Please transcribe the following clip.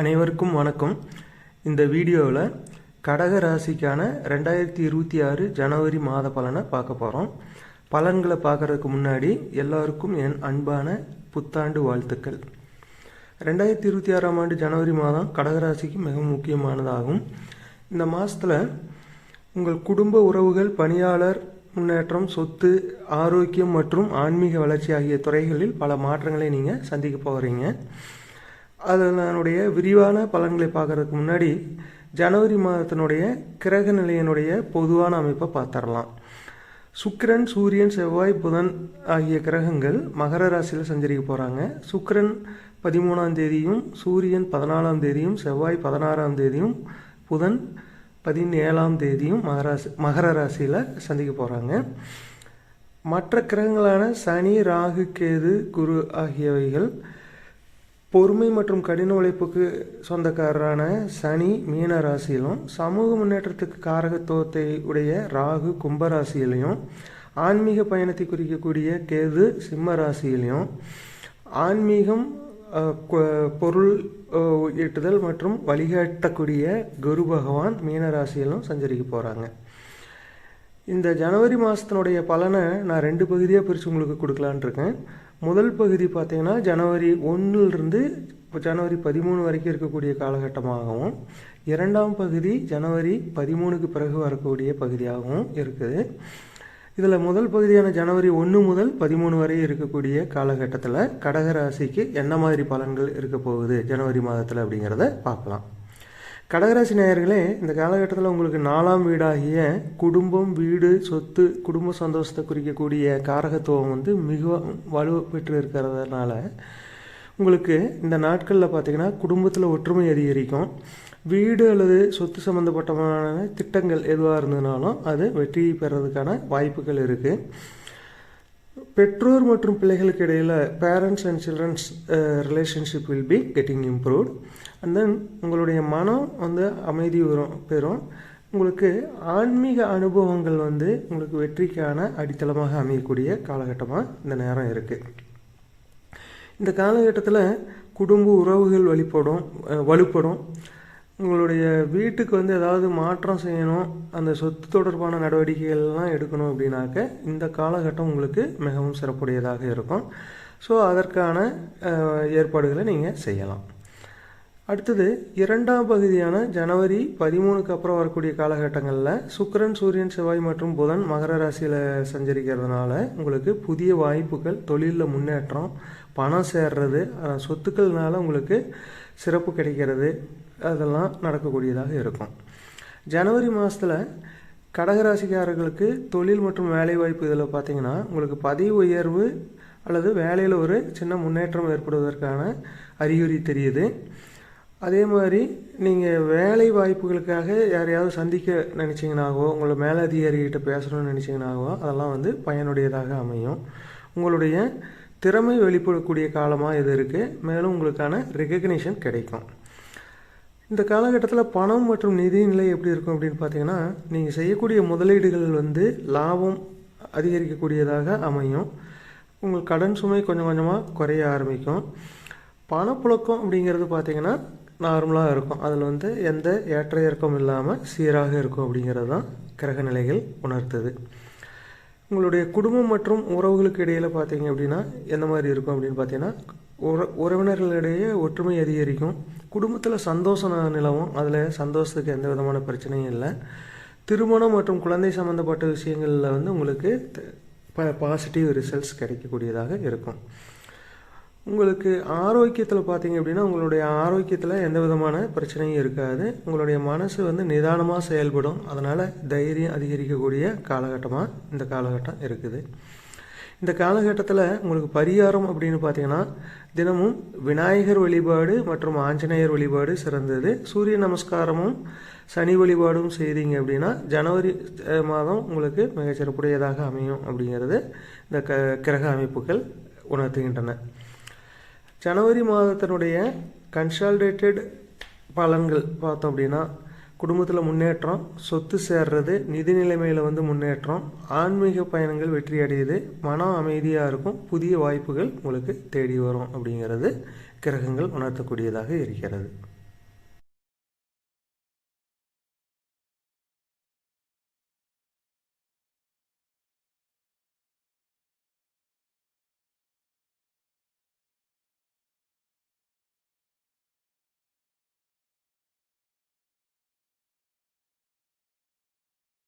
அனைவருக்கும் வணக்கம். இந்த வீடியோவில் கடக ராசிக்கான ரெண்டாயிரத்தி இருபத்தி ஆறு ஜனவரி மாத பலனை பார்க்க போகிறோம் பலன்களை பார்க்குறதுக்கு முன்னாடி எல்லாருக்கும் என் அன்பான புத்தாண்டு வாழ்த்துக்கள். ரெண்டாயிரத்தி இருபத்தி ஆறாம் ஆண்டு ஜனவரி மாதம் கடகராசிக்கு மிக முக்கியமானதாகும். இந்த மாதத்தில் உங்கள் குடும்ப உறவுகள் பணியாளர் முன்னேற்றம் சொத்து ஆரோக்கியம் மற்றும் ஆன்மீக வளர்ச்சி ஆகிய துறைகளில் பல மாற்றங்களை நீங்கள் சந்திக்க போகிறீங்க அதனுடைய விரிவான பலன்களை பார்க்கறதுக்கு முன்னாடி ஜனவரி மாதத்தினுடைய கிரக நிலையினுடைய பொதுவான அமைப்பை பார்த்துடலாம். சுக்கிரன் சூரியன் செவ்வாய் புதன் ஆகிய கிரகங்கள் மகர ராசியில் சஞ்சரிக்க போகிறாங்க சுக்கிரன் பதிமூணாம் தேதியும் சூரியன் பதினாலாம் தேதியும் செவ்வாய் பதினாறாம் தேதியும் புதன் பதினேழாம் தேதியும் மகராசி மகர ராசியில் சந்திக்க போகிறாங்க மற்ற கிரகங்களான சனி ராகு கேது குரு ஆகியவைகள் பொறுமை மற்றும் கடின உழைப்புக்கு சொந்தக்காரரான சனி மீன ராசியிலும் சமூக முன்னேற்றத்துக்கு காரகத்துவத்தை உடைய ராகு கும்பராசியிலையும் ஆன்மீக பயணத்தை குறிக்கக்கூடிய கேது சிம்ம ராசியிலையும் ஆன்மீகம் பொருள் ஈட்டுதல் மற்றும் வழிகாட்டக்கூடிய குரு பகவான் மீன ராசியிலும் சஞ்சரிக்க போகிறாங்க இந்த ஜனவரி மாதத்தினுடைய பலனை நான் ரெண்டு பகுதியாக பிரித்து உங்களுக்கு கொடுக்கலான் இருக்கேன். முதல் பகுதி பார்த்திங்கன்னா ஜனவரி ஒன்றிலிருந்து ஜனவரி பதிமூணு வரைக்கும் இருக்கக்கூடிய காலகட்டமாகவும் இரண்டாம் பகுதி ஜனவரி பதிமூணுக்கு பிறகு வரக்கூடிய பகுதியாகவும் இருக்குது. இதில் முதல் பகுதியான ஜனவரி ஒன்று முதல் பதிமூணு வரை இருக்கக்கூடிய காலகட்டத்தில் கடகராசிக்கு என்ன மாதிரி பலன்கள் இருக்க போகுது ஜனவரி மாதத்தில் அப்படிங்கிறத பார்க்கலாம். கடகராசி நேயர்களே இந்த காலகட்டத்தில் உங்களுக்கு நாலாம் வீடாகிய குடும்பம் வீடு சொத்து குடும்ப சந்தோஷத்தை குறிக்கக்கூடிய காரகத்துவம் வந்து மிக வலு பெற்று இருக்கிறதுனால உங்களுக்கு இந்த நாட்களில் பார்த்தீங்கன்னா குடும்பத்தில் ஒற்றுமை அதிகரிக்கும். வீடு அல்லது சொத்து சம்மந்தப்பட்டமான திட்டங்கள் எதுவாக இருந்ததுனாலும் அது வெற்றி பெறதுக்கான வாய்ப்புகள் இருக்குது பெற்றோர் மற்றும் பிள்ளைகளுக்கு இடையில் parents and childrens relationship will be getting improved and then உங்களுடைய மனம் வந்து அமைதி வரும் பெறும். உங்களுக்கு ஆன்மீக அனுபவங்கள் வந்து உங்களுக்கு வெற்றிக்கான அடித்தளமாக அமையக்கூடிய காலகட்டமாக இந்த நேரம் இருக்குது இந்த காலகட்டத்தில் குடும்ப உறவுகள் வழிபடும் வலுப்படும். உங்களுடைய வீட்டுக்கு வந்து ஏதாவது மாற்றம் செய்யணும் அந்த சொத்து தொடர்பான நடவடிக்கைகள்லாம் எடுக்கணும் அப்படின்னாக்க இந்த காலகட்டம் உங்களுக்கு மிகவும் சிறப்புடையதாக இருக்கும். ஸோ அதற்கான ஏற்பாடுகளை நீங்கள் செய்யலாம். அடுத்தது இரண்டாம் பகுதியான ஜனவரி பதிமூணுக்கு அப்புறம் வரக்கூடிய காலகட்டங்களில் சுக்கிரன் சூரியன் செவ்வாய் மற்றும் புதன் மகர ராசியில் சஞ்சரிக்கிறதுனால உங்களுக்கு புதிய வாய்ப்புகள் தொழிலில் முன்னேற்றம் பணம் சேர்றது சொத்துக்கள்னால உங்களுக்கு சிறப்பு கிடைக்கிறது. அதெல்லாம் நடக்கக்கூடியதாக இருக்கும். ஜனவரி மாதத்தில் கடகராசிக்காரர்களுக்கு தொழில் மற்றும் வேலைவாய்ப்பு இதில் பார்த்தீங்கன்னா உங்களுக்கு பதவி உயர்வு அல்லது வேலையில் ஒரு சின்ன முன்னேற்றம் ஏற்படுவதற்கான அறிகுறி தெரியுது. அதே மாதிரி நீங்கள் வேலை வாய்ப்புகளுக்காக யாரையாவது சந்திக்க நினச்சிங்கனாகவோ உங்களை மேலதிகாரிகிட்ட பேசணும்னு நினச்சிங்கனாகவோ அதெல்லாம் வந்து பயனுடையதாக அமையும். உங்களுடைய திறமை வெளிப்படக்கூடிய காலமாக இது இருக்குது மேலும் உங்களுக்கான ரெகக்னேஷன் கிடைக்கும். இந்த காலகட்டத்தில் பணம் மற்றும் நிதிநிலை எப்படி இருக்கும் அப்படின்னு பார்த்தீங்கன்னா நீங்கள் செய்யக்கூடிய முதலீடுகள் வந்து லாபம் அதிகரிக்கக்கூடியதாக அமையும். உங்கள் கடன் சுமை கொஞ்சம் கொஞ்சமாக குறைய ஆரம்பிக்கும். பணப்புழக்கம் அப்படிங்கிறது பார்த்தீங்கன்னா நார்மலாக இருக்கும். அதில் வந்து எந்த ஏற்ற இறக்கம் இல்லாமல் சீராக இருக்கும் அப்படிங்கிறது தான் கிரக நிலைகள் உணர்த்துது. உங்களுடைய குடும்பம் மற்றும் உறவுகளுக்கு இடையில் பார்த்தீங்க அப்படின்னா எந்த மாதிரி இருக்கும் அப்படின்னு பார்த்தீங்கன்னா உற உறவினர்களிடையே ஒற்றுமை அதிகரிக்கும். குடும்பத்தில் சந்தோஷம் நிலவும். அதில் சந்தோஷத்துக்கு எந்த விதமான பிரச்சனையும் இல்லை. திருமணம் மற்றும் குழந்தை சம்மந்தப்பட்ட விஷயங்களில் வந்து உங்களுக்கு ப பாசிட்டிவ் ரிசல்ட்ஸ் கிடைக்கக்கூடியதாக இருக்கும். உங்களுக்கு ஆரோக்கியத்தில் பார்த்தீங்க அப்படின்னா உங்களுடைய ஆரோக்கியத்தில் எந்த விதமான பிரச்சனையும் இருக்காது. உங்களுடைய மனசு வந்து நிதானமாக செயல்படும். அதனால் தைரியம் அதிகரிக்கக்கூடிய காலகட்டமாக இந்த காலகட்டம் இருக்குது. இந்த காலகட்டத்தில் உங்களுக்கு பரிகாரம் அப்படின்னு பார்த்தீங்கன்னா தினமும் விநாயகர் வழிபாடு மற்றும் ஆஞ்சநேயர் வழிபாடு சிறந்தது. சூரிய நமஸ்காரமும் சனி வழிபாடும் செய்தீங்க அப்படின்னா ஜனவரி மாதம் உங்களுக்கு மிகச்சிறப்புடையதாக அமையும் அப்படிங்கிறது இந்த க கிரக அமைப்புகள் உணர்த்துகின்றன. ஜனவரி மாதத்தினுடைய கன்சால்டேட்டட் பலன்கள் பார்த்தோம் அப்படின்னா குடும்பத்தில் முன்னேற்றம் சொத்து சேர்றது நிதி நிலைமையில் வந்து முன்னேற்றம் ஆன்மீக பயணங்கள் வெற்றி அடையுது மனம் அமைதியாக இருக்கும் புதிய வாய்ப்புகள் உங்களுக்கு தேடி வரும் அப்படிங்கிறது கிரகங்கள் உணர்த்தக்கூடியதாக இருக்கிறது.